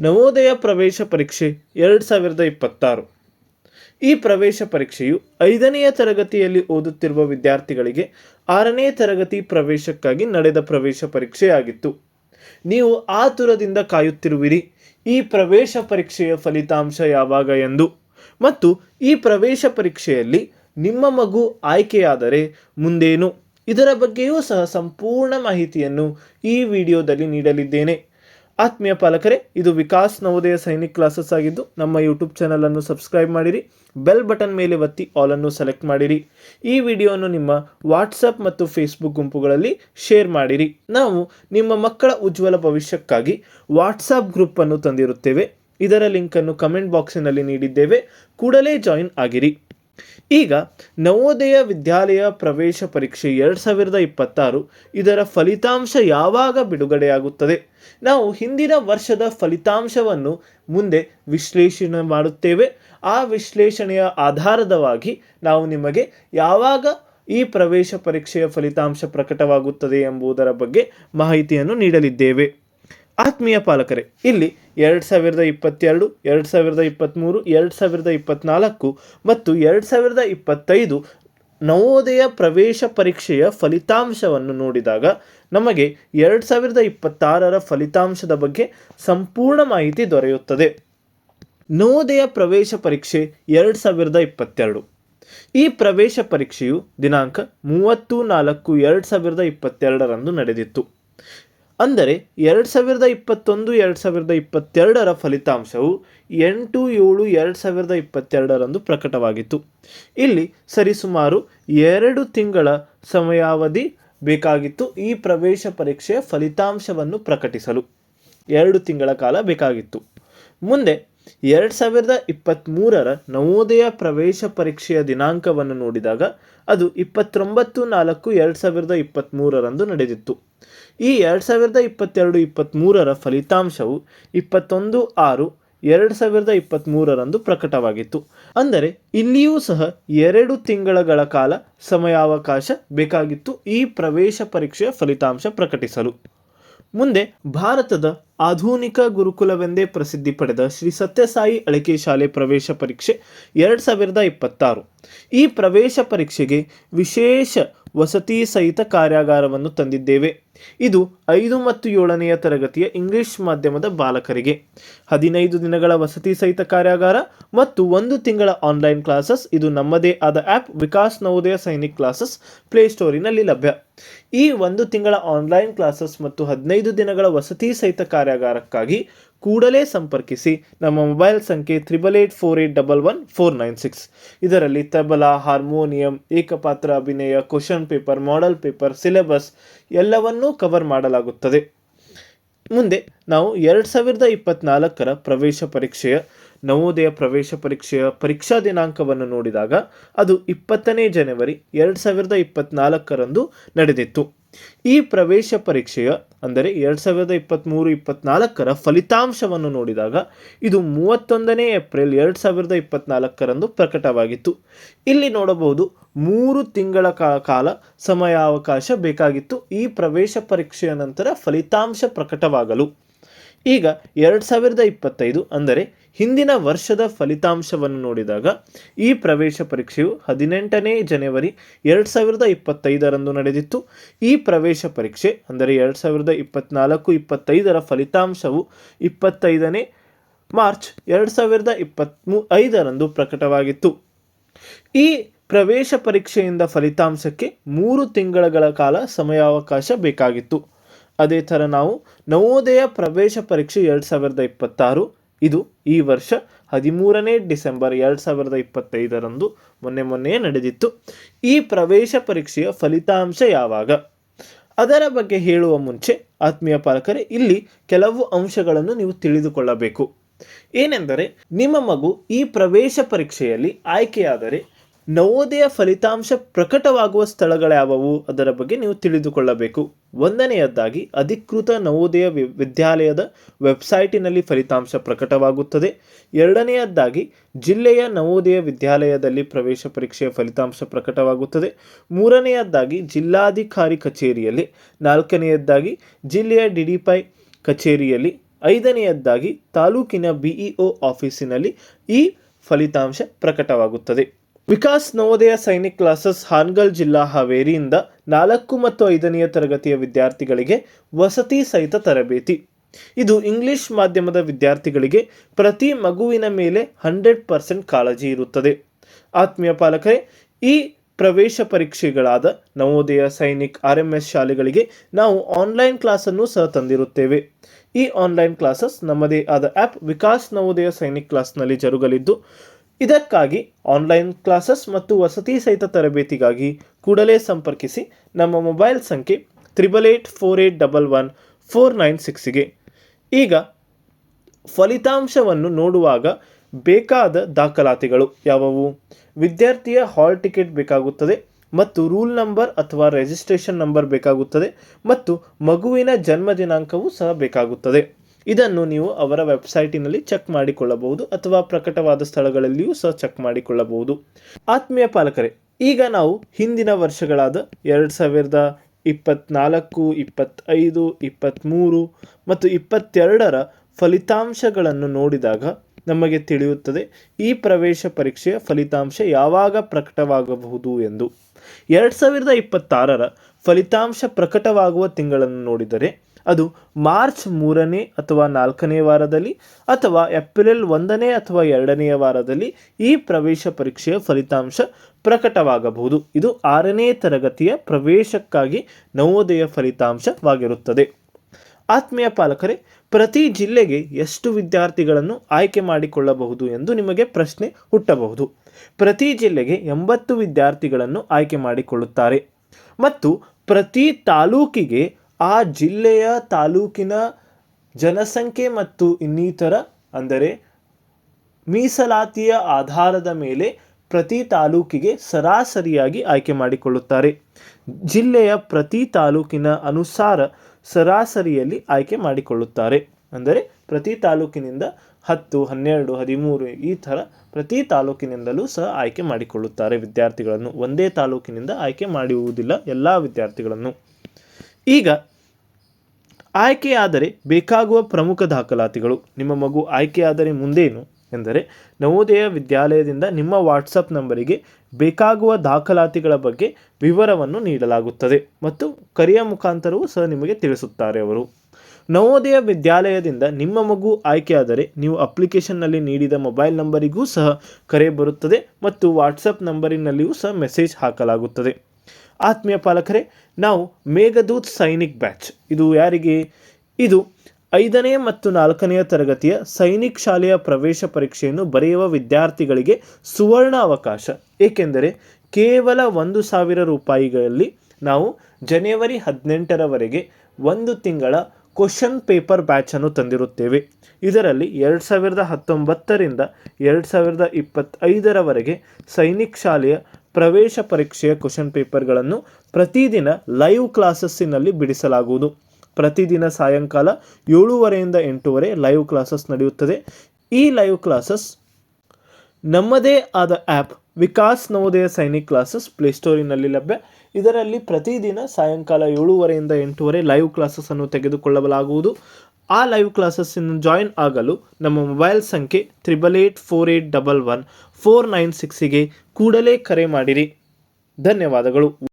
ನವೋದಯ ಪ್ರವೇಶ ಪರೀಕ್ಷೆ ಎರಡು ಸಾವಿರದ ಇಪ್ಪತ್ತಾರು. ಈ ಪ್ರವೇಶ ಪರೀಕ್ಷೆಯು ಐದನೆಯ ತರಗತಿಯಲ್ಲಿ ಓದುತ್ತಿರುವ ವಿದ್ಯಾರ್ಥಿಗಳಿಗೆ ಆರನೇ ತರಗತಿ ಪ್ರವೇಶಕ್ಕಾಗಿ ನಡೆದ ಪ್ರವೇಶ ಪರೀಕ್ಷೆಯಾಗಿತ್ತು. ನೀವು ಆತುರದಿಂದ ಕಾಯುತ್ತಿರುವಿರಿ. ಈ ಪ್ರವೇಶ ಪರೀಕ್ಷೆಯ ಫಲಿತಾಂಶ ಯಾವಾಗ ಎಂದು. ಮತ್ತು ಈ ಪ್ರವೇಶ ಪರೀಕ್ಷೆಯಲ್ಲಿ ನಿಮ್ಮ ಮಗು ಆಯ್ಕೆಯಾದರೆ ಮುಂದೇನು? ಇದರ ಬಗ್ಗೆಯೂ ಸಹ ಸಂಪೂರ್ಣ ಮಾಹಿತಿಯನ್ನು ಈ ವಿಡಿಯೋದಲ್ಲಿ ನೀಡಲಿದ್ದೇನೆ. ಆತ್ಮೀಯ ಪಾಲಕರೇ, ಇದು ವಿಕಾಸ್ ನವೋದಯ ಸೈನಿಕ್ ಕ್ಲಾಸಸ್ ಆಗಿದ್ದು, ನಮ್ಮ ಯೂಟ್ಯೂಬ್ ಚಾನಲನ್ನು ಸಬ್ಸ್ಕ್ರೈಬ್ ಮಾಡಿರಿ ಬೆಲ್ ಬಟನ್ ಮೇಲೆ ಒತ್ತಿ ಆಲನ್ನು ಸೆಲೆಕ್ಟ್ ಮಾಡಿರಿ. ಈ ವಿಡಿಯೋವನ್ನು ನಿಮ್ಮ ವಾಟ್ಸಪ್ ಮತ್ತು ಫೇಸ್ಬುಕ್ ಗುಂಪುಗಳಲ್ಲಿ ಶೇರ್ ಮಾಡಿರಿ. ನಾವು ನಿಮ್ಮ ಮಕ್ಕಳ ಉಜ್ವಲ ಭವಿಷ್ಯಕ್ಕಾಗಿ ವಾಟ್ಸಪ್ ಗ್ರೂಪನ್ನು ತಂದಿರುತ್ತೇವೆ. ಇದರ ಲಿಂಕನ್ನು ಕಮೆಂಟ್ ಬಾಕ್ಸಿನಲ್ಲಿ ನೀಡಿದ್ದೇವೆ. ಕೂಡಲೇ ಜಾಯಿನ್ ಆಗಿರಿ. ಈಗ ನವೋದಯ ವಿದ್ಯಾಲಯ ಪ್ರವೇಶ ಪರೀಕ್ಷೆ ಎರಡು ಸಾವಿರದ ಇಪ್ಪತ್ತಾರು ಇದರ ಫಲಿತಾಂಶ ಯಾವಾಗ ಬಿಡುಗಡೆಯಾಗುತ್ತದೆ? ನಾವು ಹಿಂದಿನ ವರ್ಷದ ಫಲಿತಾಂಶವನ್ನು ಮುಂದೆ ವಿಶ್ಲೇಷಣೆ ಮಾಡುತ್ತೇವೆ. ಆ ವಿಶ್ಲೇಷಣೆಯ ಆಧಾರದವಾಗಿ ನಾವು ನಿಮಗೆ ಯಾವಾಗ ಈ ಪ್ರವೇಶ ಪರೀಕ್ಷೆಯ ಫಲಿತಾಂಶ ಪ್ರಕಟವಾಗುತ್ತದೆ ಎಂಬುದರ ಬಗ್ಗೆ ಮಾಹಿತಿಯನ್ನು ನೀಡಲಿದ್ದೇವೆ. ಆತ್ಮೀಯ ಪಾಲಕರೇ, ಇಲ್ಲಿ ಎರಡು ಸಾವಿರದ ಇಪ್ಪತ್ತೆರಡು, ಎರಡು ಸಾವಿರದ ಇಪ್ಪತ್ತ್ಮೂರು ಎರಡು ಸಾವಿರದ ಇಪ್ಪತ್ತ್ನಾಲ್ಕು ಮತ್ತು ಎರಡು ಸಾವಿರದ ಇಪ್ಪತ್ತೈದು ನವೋದಯ ಪ್ರವೇಶ ಪರೀಕ್ಷೆಯ ಫಲಿತಾಂಶವನ್ನು ನೋಡಿದಾಗ ನಮಗೆ ಎರಡು ಸಾವಿರದ ಇಪ್ಪತ್ತಾರರ ಫಲಿತಾಂಶದ ಬಗ್ಗೆ ಸಂಪೂರ್ಣ ಮಾಹಿತಿ ದೊರೆಯುತ್ತದೆ. ನವೋದಯ ಪ್ರವೇಶ ಪರೀಕ್ಷೆ ಎರಡು ಸಾವಿರದ ಇಪ್ಪತ್ತೆರಡು. ಈ ಪ್ರವೇಶ ಪರೀಕ್ಷೆಯು ದಿನಾಂಕ ಮೂವತ್ತು ನಾಲ್ಕು ಎರಡು ಸಾವಿರದ ಇಪ್ಪತ್ತೆರಡರಂದು ನಡೆದಿತ್ತು. ಅಂದರೆ ಎರಡು ಸಾವಿರದ ಇಪ್ಪತ್ತೊಂದು, ಎರಡು ಸಾವಿರದ ಇಪ್ಪತ್ತೆರಡರ ಫಲಿತಾಂಶವು ಎಂಟು ಏಳು, ಎರಡು ಸಾವಿರದ ಇಪ್ಪತ್ತೆರಡರಂದು ಪ್ರಕಟವಾಗಿತ್ತು. ಇಲ್ಲಿ ಸರಿಸುಮಾರು ಎರಡು ತಿಂಗಳ ಸಮಯಾವಧಿ ಬೇಕಾಗಿತ್ತು. ಈ ಪ್ರವೇಶ ಪರೀಕ್ಷೆಯ ಫಲಿತಾಂಶವನ್ನು ಪ್ರಕಟಿಸಲು ಎರಡು ತಿಂಗಳ ಕಾಲ ಬೇಕಾಗಿತ್ತು. ಮುಂದೆ ಎರಡು ಸಾವಿರದ ಇಪ್ಪತ್ತ್ಮೂರರ ನವೋದಯ ಪ್ರವೇಶ ಪರೀಕ್ಷೆಯ ದಿನಾಂಕವನ್ನು ನೋಡಿದಾಗ ಅದು ಇಪ್ಪತ್ತೊಂಬತ್ತು ನಾಲ್ಕು, ಎರಡು ಸಾವಿರದ ಇಪ್ಪತ್ತ್ಮೂರರಂದು ನಡೆದಿತ್ತು. ಈ ಎರಡು ಸಾವಿರದ ಇಪ್ಪತ್ತೆರಡು ಇಪ್ಪತ್ತ್ಮೂರರ ಫಲಿತಾಂಶವು ಇಪ್ಪತ್ತೊಂದು ಆರು ಎರಡು ಸಾವಿರದ ಇಪ್ಪತ್ತ್ಮೂರರಂದು ಪ್ರಕಟವಾಗಿತ್ತು. ಅಂದರೆ, ಇಲ್ಲಿಯೂ ಸಹ ಎರಡು ತಿಂಗಳಗಳ ಕಾಲ ಸಮಯಾವಕಾಶ ಬೇಕಾಗಿತ್ತು ಈ ಪ್ರವೇಶ ಪರೀಕ್ಷೆಯ ಫಲಿತಾಂಶ ಪ್ರಕಟಿಸಲು. ಮುಂದೆ, ಭಾರತದ ಆಧುನಿಕ ಗುರುಕುಲವೆಂದೇ ಪ್ರಸಿದ್ಧಿ ಪಡೆದ ಶ್ರೀ ಸತ್ಯಸಾಯಿ ಅಳಿಕೆ ಶಾಲೆ ಪ್ರವೇಶ ಪರೀಕ್ಷೆ ಎರಡು ಸಾವಿರದ ಇಪ್ಪತ್ತಾರು. ಈ ಪ್ರವೇಶ ಪರೀಕ್ಷೆಗೆ ವಿಶೇಷ ವಸತಿ ಸಹಿತ ಕಾರ್ಯಾಗಾರವನ್ನು ತಂದಿದ್ದೇವೆ. ಇದು ಐದು ಮತ್ತು ಏಳನೆಯ ತರಗತಿಯ ಇಂಗ್ಲಿಷ್ ಮಾಧ್ಯಮದ ಬಾಲಕರಿಗೆ. ಹದಿನೈದು ದಿನಗಳ ವಸತಿ ಸಹಿತ ಕಾರ್ಯಾಗಾರ ಮತ್ತು ಒಂದು ತಿಂಗಳ ಆನ್ಲೈನ್ ಕ್ಲಾಸಸ್ ಇದು ನಮ್ಮದೇ ಆದ ಆ್ಯಪ್ ವಿಕಾಸ್ ನವೋದಯ ಸೈನಿಕ್ ಕ್ಲಾಸಸ್ ಪ್ಲೇಸ್ಟೋರಿನಲ್ಲಿ ಲಭ್ಯ. ಈ ಒಂದು ತಿಂಗಳ ಆನ್ಲೈನ್ ಕ್ಲಾಸಸ್ ಮತ್ತು ಹದಿನೈದು ದಿನಗಳ ವಸತಿ ಸಹಿತ ಕಾರ್ಯಾಗಾರಕ್ಕಾಗಿ ಕೂಡಲೇ ಸಂಪರ್ಕಿಸಿ. ನಮ್ಮ ಮೊಬೈಲ್ ಸಂಖ್ಯೆ triple eight four eight double one four nine six. ಇದರಲ್ಲಿ ತಬಲಾ, ಹಾರ್ಮೋನಿಯಂ, ಏಕಪಾತ್ರ ಅಭಿನಯ, question paper, model paper, syllabus ಎಲ್ಲವನ್ನೂ ಕವರ್ ಮಾಡಲಾಗುತ್ತದೆ. ಮುಂದೆ ನಾವು ಎರಡು ಸಾವಿರದ ಇಪ್ಪತ್ನಾಲ್ಕರ ಪ್ರವೇಶ ಪರೀಕ್ಷೆಯ, ನವೋದಯ ಪ್ರವೇಶ ಪರೀಕ್ಷೆಯ ಪರೀಕ್ಷಾ ದಿನಾಂಕವನ್ನು ನೋಡಿದಾಗ ಅದು ಇಪ್ಪತ್ತನೇ ಜನವರಿ ಎರಡು ಸಾವಿರದ ಇಪ್ಪತ್ನಾಲ್ಕರಂದು ನಡೆದಿತ್ತು. ಈ ಪ್ರವೇಶ ಪರೀಕ್ಷೆಯ ಅಂದರೆ ಎರಡು ಸಾವಿರದ ಇಪ್ಪತ್ತ್ಮೂರು ಇಪ್ಪತ್ನಾಲ್ಕರ ಫಲಿತಾಂಶವನ್ನು ನೋಡಿದಾಗ ಇದು ಮೂವತ್ತೊಂದನೇ ಏಪ್ರಿಲ್ ಎರಡು ಸಾವಿರದ ಇಪ್ಪತ್ನಾಲ್ಕರಂದು ಪ್ರಕಟವಾಗಿತ್ತು. ಇಲ್ಲಿ ನೋಡಬಹುದು ಮೂರು ತಿಂಗಳ ಕಾಲ ಸಮಯಾವಕಾಶ ಬೇಕಾಗಿತ್ತು. ಈ ಪ್ರವೇಶ ಪರೀಕ್ಷೆಯ ನಂತರ ಫಲಿತಾಂಶ ಪ್ರಕಟವಾಗಲು. ಈಗ ಎರಡು ಸಾವಿರದ ಇಪ್ಪತ್ತೈದು, ಅಂದರೆ ಹಿಂದಿನ ವರ್ಷದ ಫಲಿತಾಂಶವನ್ನು ನೋಡಿದಾಗ ಈ ಪ್ರವೇಶ ಪರೀಕ್ಷೆಯು ಹದಿನೆಂಟನೇ ಜನವರಿ ಎರಡು ಸಾವಿರದ ಇಪ್ಪತ್ತೈದರಂದು ನಡೆದಿತ್ತು. ಈ ಪ್ರವೇಶ ಪರೀಕ್ಷೆ, ಅಂದರೆ ಎರಡು ಸಾವಿರದ ಇಪ್ಪತ್ತ್ನಾಲ್ಕು ಇಪ್ಪತ್ತೈದರ ಫಲಿತಾಂಶವು ಇಪ್ಪತ್ತೈದನೇ ಮಾರ್ಚ್ ಎರಡು ಸಾವಿರದ ಇಪ್ಪತ್ತ್ಮೂ ಐದರಂದು ಪ್ರಕಟವಾಗಿತ್ತು. ಈ ಪ್ರವೇಶ ಪರೀಕ್ಷೆಯಿಂದ ಫಲಿತಾಂಶಕ್ಕೆ ಮೂರು ತಿಂಗಳ ಕಾಲ ಸಮಯಾವಕಾಶ ಬೇಕಾಗಿತ್ತು. ಅದೇ ಥರ ನಾವು ನವೋದಯ ಪ್ರವೇಶ ಪರೀಕ್ಷೆ ಎರಡು ಸಾವಿರದ ಇಪ್ಪತ್ತಾರು, ಇದು ಈ ವರ್ಷ ಹದಿಮೂರನೇ ಡಿಸೆಂಬರ್ ಎರಡು ಸಾವಿರದ ಇಪ್ಪತ್ತೈದರಂದು ಮೊನ್ನೆ ಮೊನ್ನೆ ನಡೆದಿತ್ತು. ಈ ಪ್ರವೇಶ ಪರೀಕ್ಷೆಯ ಫಲಿತಾಂಶ ಯಾವಾಗ? ಅದರ ಬಗ್ಗೆ ಹೇಳುವ ಮುಂಚೆ ಆತ್ಮೀಯ ಪಾಲಕರೇ, ಇಲ್ಲಿ ಕೆಲವು ಅಂಶಗಳನ್ನು ನೀವು ತಿಳಿದುಕೊಳ್ಳಬೇಕು. ಏನೆಂದರೆ, ನಿಮ್ಮ ಮಗು ಈ ಪ್ರವೇಶ ಪರೀಕ್ಷೆಯಲ್ಲಿ ಆಯ್ಕೆಯಾದರೆ ನವೋದಯ ಫಲಿತಾಂಶ ಪ್ರಕಟವಾಗುವ ಸ್ಥಳಗಳ್ಯಾವವು ಅದರ ಬಗ್ಗೆ ನೀವು ತಿಳಿದುಕೊಳ್ಳಬೇಕು. ಒಂದನೆಯದ್ದಾಗಿ ಅಧಿಕೃತ ನವೋದಯ ವಿದ್ಯಾಲಯದ ವೆಬ್ಸೈಟಿನಲ್ಲಿ ಫಲಿತಾಂಶ ಪ್ರಕಟವಾಗುತ್ತದೆ. ಎರಡನೆಯದ್ದಾಗಿ ಜಿಲ್ಲೆಯ ನವೋದಯ ವಿದ್ಯಾಲಯದಲ್ಲಿ ಪ್ರವೇಶ ಪರೀಕ್ಷೆಯ ಫಲಿತಾಂಶ ಪ್ರಕಟವಾಗುತ್ತದೆ. ಮೂರನೆಯದ್ದಾಗಿ ಜಿಲ್ಲಾಧಿಕಾರಿ ಕಚೇರಿಯಲ್ಲಿ. ನಾಲ್ಕನೆಯದ್ದಾಗಿ ಜಿಲ್ಲೆಯ ಡಿಡಿಪೈ ಕಚೇರಿಯಲ್ಲಿ. ಐದನೆಯದ್ದಾಗಿ ತಾಲೂಕಿನ ಬಿಇಒ ಆಫೀಸಿನಲ್ಲಿ ಈ ಫಲಿತಾಂಶ ಪ್ರಕಟವಾಗುತ್ತದೆ. ವಿಕಾಸ್ ನವೋದಯ ಸೈನಿಕ್ ಕ್ಲಾಸಸ್ ಹಾನ್ಗಲ್ ಜಿಲ್ಲಾ ಹಾವೇರಿಯಿಂದ ನಾಲ್ಕು ಮತ್ತು ಐದನೆಯ ತರಗತಿಯ ವಿದ್ಯಾರ್ಥಿಗಳಿಗೆ ವಸತಿ ಸಹಿತ ತರಬೇತಿ. ಇದು ಇಂಗ್ಲಿಷ್ ಮಾಧ್ಯಮದ ವಿದ್ಯಾರ್ಥಿಗಳಿಗೆ ಪ್ರತಿ ಮಗುವಿನ ಮೇಲೆ ಹಂಡ್ರೆಡ್ ಪರ್ಸೆಂಟ್ ಕಾಳಜಿ ಇರುತ್ತದೆ. ಆತ್ಮೀಯ ಪಾಲಕರೇ, ಈ ಪ್ರವೇಶ ಪರೀಕ್ಷೆಗಳಾದ Navodaya Sainik R M S ಶಾಲೆಗಳಿಗೆ ನಾವು ಆನ್ಲೈನ್ ಕ್ಲಾಸನ್ನು ಸಹ ತಂದಿರುತ್ತೇವೆ. ಈ ಆನ್ಲೈನ್ ಕ್ಲಾಸಸ್ ನಮ್ಮದೇ ಆದ ಆ್ಯಪ್ ವಿಕಾಸ್ ನವೋದಯ ಸೈನಿಕ್ ಕ್ಲಾಸ್ನಲ್ಲಿ ಜರುಗಲಿದ್ದು ಇದಕ್ಕಾಗಿ ಆನ್ಲೈನ್ ಕ್ಲಾಸಸ್ ಮತ್ತು ವಸತಿ ಸಹಿತ ತರಬೇತಿಗಾಗಿ ಕೂಡಲೇ ಸಂಪರ್ಕಿಸಿ ನಮ್ಮ ಮೊಬೈಲ್ ಸಂಖ್ಯೆ triple eight four eight double one four nine ಸಿಕ್ಸಿಗೆ ಈಗ ಫಲಿತಾಂಶವನ್ನು ನೋಡುವಾಗ ಬೇಕಾದ ದಾಖಲಾತಿಗಳು ಯಾವುವು? ವಿದ್ಯಾರ್ಥಿಯ ಹಾಲ್ ಟಿಕೆಟ್ ಬೇಕಾಗುತ್ತದೆ ಮತ್ತು ರೂಲ್ ನಂಬರ್ ಅಥವಾ ರಿಜಿಸ್ಟ್ರೇಷನ್ ನಂಬರ್ ಬೇಕಾಗುತ್ತದೆ ಮತ್ತು ಮಗುವಿನ ಜನ್ಮ ದಿನಾಂಕವೂ ಸಹ ಬೇಕಾಗುತ್ತದೆ. ಇದನ್ನು ನೀವು ಅವರ ವೆಬ್ಸೈಟಿನಲ್ಲಿ ಚೆಕ್ ಮಾಡಿಕೊಳ್ಳಬಹುದು ಅಥವಾ ಪ್ರಕಟವಾದ ಸ್ಥಳಗಳಲ್ಲಿಯೂ ಸಹ ಚೆಕ್ ಮಾಡಿಕೊಳ್ಳಬಹುದು. ಆತ್ಮೀಯ ಪಾಲಕರೇ, ಈಗ ನಾವು ಹಿಂದಿನ ವರ್ಷಗಳಾದ ಎರಡು ಸಾವಿರದ ಇಪ್ಪತ್ನಾಲ್ಕು, ಇಪ್ಪತ್ತೈದು ಇಪ್ಪತ್ತ್ಮೂರು ಮತ್ತು ಇಪ್ಪತ್ತೆರಡರ ಫಲಿತಾಂಶಗಳನ್ನು ನೋಡಿದಾಗ ನಮಗೆ ತಿಳಿಯುತ್ತದೆ ಈ ಪ್ರವೇಶ ಪರೀಕ್ಷೆಯ ಫಲಿತಾಂಶ ಯಾವಾಗ ಪ್ರಕಟವಾಗಬಹುದು ಎಂದು. ಎರಡು ಸಾವಿರದ ಇಪ್ಪತ್ತಾರರ ಫಲಿತಾಂಶ ಪ್ರಕಟವಾಗುವ ತಿಂಗಳನ್ನು ನೋಡಿದರೆ ಅದು ಮಾರ್ಚ್ ಮೂರನೇ ಅಥವಾ ನಾಲ್ಕನೇ ವಾರದಲ್ಲಿ ಅಥವಾ ಏಪ್ರಿಲ್ ಒಂದನೇ ಅಥವಾ ಎರಡನೆಯ ವಾರದಲ್ಲಿ ಈ ಪ್ರವೇಶ ಪರೀಕ್ಷೆಯ ಫಲಿತಾಂಶ ಪ್ರಕಟವಾಗಬಹುದು. ಇದು ಆರನೇ ತರಗತಿಯ ಪ್ರವೇಶಕ್ಕಾಗಿ ನವೋದಯ ಫಲಿತಾಂಶವಾಗಿರುತ್ತದೆ. ಆತ್ಮೀಯ ಪಾಲಕರೇ, ಪ್ರತಿ ಜಿಲ್ಲೆಗೆ ಎಷ್ಟು ವಿದ್ಯಾರ್ಥಿಗಳನ್ನು ಆಯ್ಕೆ ಮಾಡಿಕೊಳ್ಳಬಹುದು ಎಂದು ನಿಮಗೆ ಪ್ರಶ್ನೆ ಹುಟ್ಟಬಹುದು. ಪ್ರತಿ ಜಿಲ್ಲೆಗೆ ಎಂಬತ್ತು ವಿದ್ಯಾರ್ಥಿಗಳನ್ನು ಆಯ್ಕೆ ಮಾಡಿಕೊಳ್ಳುತ್ತಾರೆ. ಮತ್ತು ಪ್ರತಿ ತಾಲೂಕಿಗೆ ಆ ಜಿಲ್ಲೆಯ ತಾಲೂಕಿನ ಜನಸಂಖ್ಯೆ ಮತ್ತು ಇನ್ನಿತರ, ಅಂದರೆ ಮೀಸಲಾತಿಯ ಆಧಾರದ ಮೇಲೆ ಪ್ರತಿ ತಾಲೂಕಿಗೆ ಸರಾಸರಿಯಾಗಿ ಆಯ್ಕೆ ಮಾಡಿಕೊಳ್ಳುತ್ತಾರೆ. ಜಿಲ್ಲೆಯ ಪ್ರತಿ ತಾಲೂಕಿನ ಅನುಸಾರ ಸರಾಸರಿಯಲ್ಲಿ ಆಯ್ಕೆ ಮಾಡಿಕೊಳ್ಳುತ್ತಾರೆ. ಅಂದರೆ ಪ್ರತಿ ತಾಲೂಕಿನಿಂದ ಹತ್ತು, ಹನ್ನೆರಡು, ಹದಿಮೂರು ಈ ಥರ ಪ್ರತಿ ತಾಲೂಕಿನಿಂದಲೂ ಸಹ ಆಯ್ಕೆ ಮಾಡಿಕೊಳ್ಳುತ್ತಾರೆ ವಿದ್ಯಾರ್ಥಿಗಳನ್ನು. ಒಂದೇ ತಾಲೂಕಿನಿಂದ ಆಯ್ಕೆ ಮಾಡುವುದಿಲ್ಲ ಎಲ್ಲ ವಿದ್ಯಾರ್ಥಿಗಳನ್ನು. ಈಗ ಆಯ್ಕೆಯಾದರೆ ಬೇಕಾಗುವ ಪ್ರಮುಖ ದಾಖಲಾತಿಗಳು. ನಿಮ್ಮ ಮಗು ಆಯ್ಕೆಯಾದರೆ ಮುಂದೇನು? ಎಂದರೆ, ನವೋದಯ ವಿದ್ಯಾಲಯದಿಂದ ನಿಮ್ಮ ವಾಟ್ಸಪ್ ನಂಬರಿಗೆ ಬೇಕಾಗುವ ದಾಖಲಾತಿಗಳ ಬಗ್ಗೆ ವಿವರವನ್ನು ನೀಡಲಾಗುತ್ತದೆ ಮತ್ತು ಕರೆಯ ಮುಖಾಂತರವೂ ಸಹ ನಿಮಗೆ ತಿಳಿಸುತ್ತಾರೆ ಅವರು. ನವೋದಯ ವಿದ್ಯಾಲಯದಿಂದ ನಿಮ್ಮ ಮಗು ಆಯ್ಕೆಯಾದರೆ ನೀವು ಅಪ್ಲಿಕೇಶನ್ನಲ್ಲಿ ನೀಡಿದ ಮೊಬೈಲ್ ನಂಬರಿಗೂ ಸಹ ಕರೆ ಬರುತ್ತದೆ ಮತ್ತು ವಾಟ್ಸಪ್ ನಂಬರಿನಲ್ಲಿಯೂ ಸಹ ಮೆಸೇಜ್ ಹಾಕಲಾಗುತ್ತದೆ. ಆತ್ಮೀಯ ಪಾಲಕರೇ, ನಾವು ಮೇಘದೂತ್ ಸೈನಿಕ್ ಬ್ಯಾಚ್. ಇದು ಯಾರಿಗೆ? ಇದು ಐದನೇ ಮತ್ತು ನಾಲ್ಕನೆಯ ತರಗತಿಯ ಸೈನಿಕ್ ಶಾಲೆಯ ಪ್ರವೇಶ ಪರೀಕ್ಷೆಯನ್ನು ಬರೆಯುವ ವಿದ್ಯಾರ್ಥಿಗಳಿಗೆ ಸುವರ್ಣ ಅವಕಾಶ. ಏಕೆಂದರೆ ಕೇವಲ ಒಂದು ಸಾವಿರ ರೂಪಾಯಿಗಳಲ್ಲಿ ನಾವು ಜನವರಿ ಹದಿನೆಂಟರವರೆಗೆ ಒಂದು ತಿಂಗಳ ಕ್ವಶನ್ ಪೇಪರ್ ಬ್ಯಾಚನ್ನು ತಂದಿರುತ್ತೇವೆ. ಇದರಲ್ಲಿ ಎರಡು ಸಾವಿರದ ಹತ್ತೊಂಬತ್ತರಿಂದ ಎರಡು ಸಾವಿರದ ಇಪ್ಪತ್ತೈದರವರೆಗೆ ಸೈನಿಕ್ ಶಾಲೆಯ ಪ್ರವೇಶ ಪರೀಕ್ಷೆಯ ಕ್ವಶನ್ ಪೇಪರ್ಗಳನ್ನು ಪ್ರತಿದಿನ ಲೈವ್ ಕ್ಲಾಸಸ್ಸಿನಲ್ಲಿ ಬಿಡಿಸಲಾಗುವುದು. ಪ್ರತಿದಿನ ಸಾಯಂಕಾಲ ಏಳುವರೆಯಿಂದ ಎಂಟೂವರೆ ಲೈವ್ ಕ್ಲಾಸಸ್ ನಡೆಯುತ್ತದೆ. ಈ ಲೈವ್ ಕ್ಲಾಸಸ್ ನಮ್ಮದೇ ಆದ ಆ್ಯಪ್ ವಿಕಾಸ್ ನವೋದಯ ಸೈನಿಕ್ ಕ್ಲಾಸಸ್ ಪ್ಲೇಸ್ಟೋರಿನಲ್ಲಿ ಲಭ್ಯ. ಇದರಲ್ಲಿ ಪ್ರತಿದಿನ ಸಾಯಂಕಾಲ ಏಳುವರೆಯಿಂದ ಎಂಟೂವರೆ ಲೈವ್ ಕ್ಲಾಸಸ್ಸನ್ನು ತೆಗೆದುಕೊಳ್ಳಲಾಗುವುದು. ಆ ಲೈವ್ ಕ್ಲಾಸಸ್ಸನ್ನು ಜಾಯಿನ್ ಆಗಲು ನಮ್ಮ ಮೊಬೈಲ್ ಸಂಖ್ಯೆ triple eight four eight double one four nine ಸಿಕ್ಸಿಗೆ ಕೂಡಲೇ ಕರೆ ಮಾಡಿರಿ. ಧನ್ಯವಾದಗಳು.